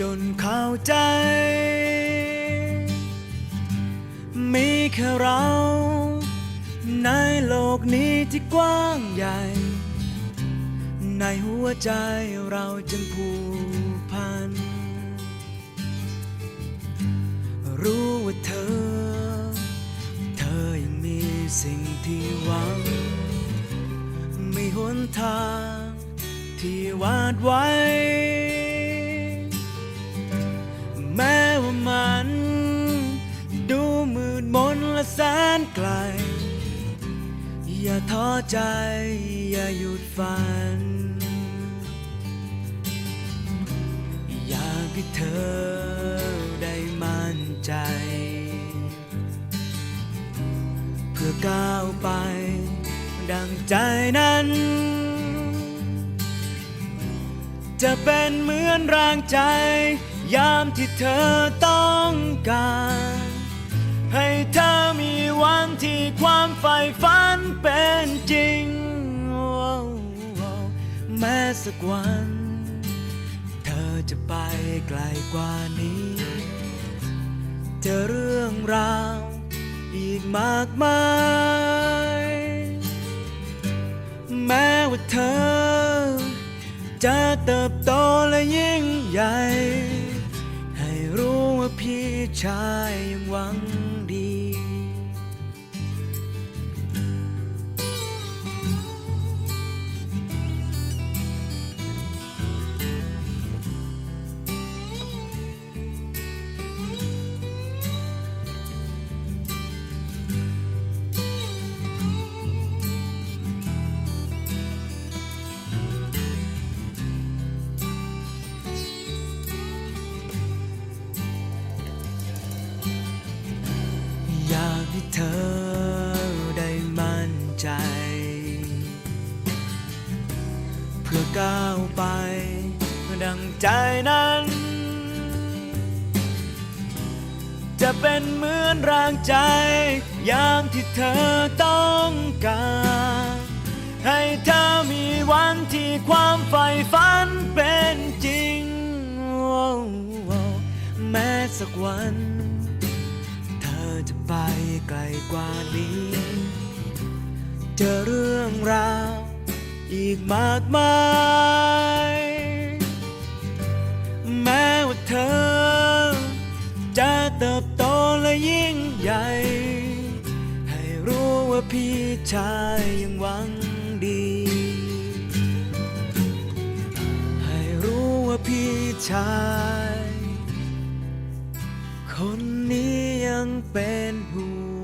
จนเข้าใจ มีแค่เรา ในโลกนี้ที่กว้างใหญ่ ในหัวใจเราจึงผูกพัน รู้ว่าเธอ เธอยังมีสิ่งที่หวัง มีหนทางที่วาดไว้ แม้ว่ามัน ดูมืดมนและแสนไกล อย่าท้อใจ อย่าหยุดฝัน อยากให้เธอได้มั่นใจ เพื่อก้าวไป ดังใจนั้น จะเป็นเหมือนแรงใจ ยามที่เธอต้องการ ให้เธอมีวันที่ความใฝ่ฝันเป็นจริง แม้สักวัน เธอจะไปไกลกว่านี้เจอเรื่องราวอีกมากมาย แม้ว่าเธอ จะเติบโตและยิ่งใหญ่ ให้รู้ว่าพี่ชายยังหวัง ใจ เพื่อก้าวไป ดังใจนั้น จะเป็นเหมือนแรงใจ ยามที่เธอต้องการ ให้เธอมีวันที่ความใฝ่ฝันเป็นจริง แม้สักวัน เธอจะไปไกลกว่านี้ เจอเรื่องราว อีกมากมาย แม้ว่าเธอ จะเติบโตและยิ่งใหญ่ ให้รู้ว่าพี่ชายยังหวังดี ให้รู้ว่าพี่ชาย คนนี้ยังเป็นผู้